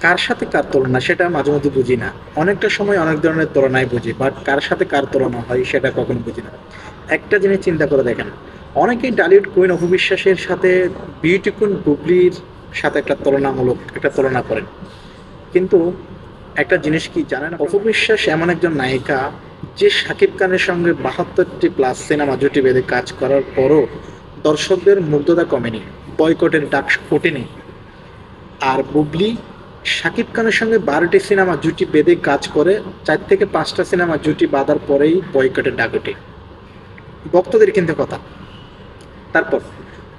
কার সাথে কার তুলনা সেটা মাঝে মধ্যে বুঝি না। অনেকটা সময় অনেক ধরনের তুলনায় বুঝি বাট কার সাথে কার তুলনা হয় সেটা কখনো বুঝি না। একটা জিনিস চিন্তা করে দেখেন, অনেকেই ডালিউড কুইন অপবিশ্বাসের সাথে বিউটি কুইন বুবলির সাথে একটা তুলনামূলক একটা তুলনা করেন। কিন্তু একটা জিনিস কি জানেন অপবিশ্বাস এমন একজন নায়িকা যে শাকিব খানের সঙ্গে বাহাত্তরটি প্লাস সিনেমা জুটি বেঁধে কাজ করার পরও দর্শকদের মুগ্ধতা কমেনি বয়কটের ডাক ওঠেনি আর বুবলি শাকিব খানের সঙ্গে বারোটি সিনেমা জুটি বেঁধে কাজ করে, চার থেকে পাঁচটা সিনেমা জুটি বাঁধার পরেই বয়কটের ডাক ওঠে ভক্তদের কিন্তু কথা। তারপর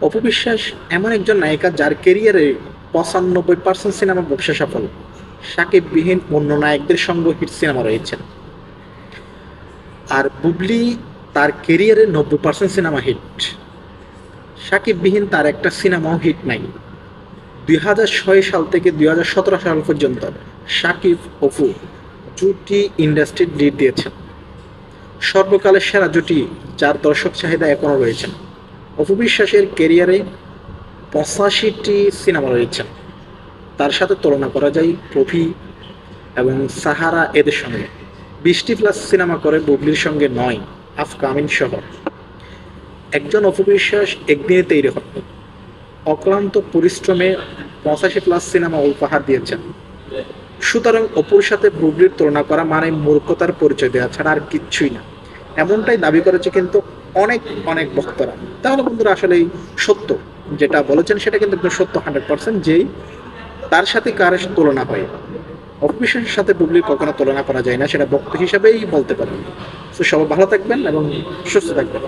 অপবিশ্বাস এমন একজন নায়িকা যার কেরিয়ারে পঁচানব্বই পার্সেন্ট সিনেমা ব্যবসা সফল। সাকিববিহীন অন্য নায়কদের সঙ্গে হিট সিনেমা রয়েছেন। আর বুবলি তার কেরিয়ারে নব্বই পার্সেন্ট সিনেমা হিট। সাকিববিহীন তার একটা সিনেমাও হিট নাই। দুই হাজার ছয় সাল থেকে দুই হাজার সতেরো সাল পর্যন্ত সাকিব অপু জুটি ইন্ডাস্ট্রির লিড দিয়েছেন। সর্বকালের সেরা জুটি যার দর্শক চাহিদা এখনও রয়েছেন অপু বিশ্বাসের কেরিয়ারে পঁচাশিটি সিনেমা রয়েছে। তার সাথে তুলনা করা যায় প্রভি এবং সাহারা এদের সঙ্গে। বিশটি প্লাস সিনেমা করে বুবলির সঙ্গে নয় আফকামিন সহ একজন অপবিশ্বাস একদিনে তৈরি হন অক্লান্ত পরিশ্রমে পঁচাশি প্লাস সিনেমা উপহার দিয়েছেন। সুতরাং অপুর সাথে বুবলির তুলনা করা মানে মূর্খতার পরিচয় দেওয়া ছাড়া আর কিচ্ছুই না। এমনটাই দাবি করেছে কিন্তু অনেক অনেক বক্তরা তাহলে বন্ধুরা আসলেই সত্য যেটা বলেছেন, সেটা কিন্তু সত্য হান্ড্রেড পার্সেন্ট যেই তার সাথে কার তুলনা হয়। অপবিশ্বাসের সাথে বুবলির কখনো তুলনা করা যায় না, সেটা বক্ত হিসাবেই বলতে পারেন। তো সবাই ভালো থাকবেন এবং সুস্থ থাকবেন।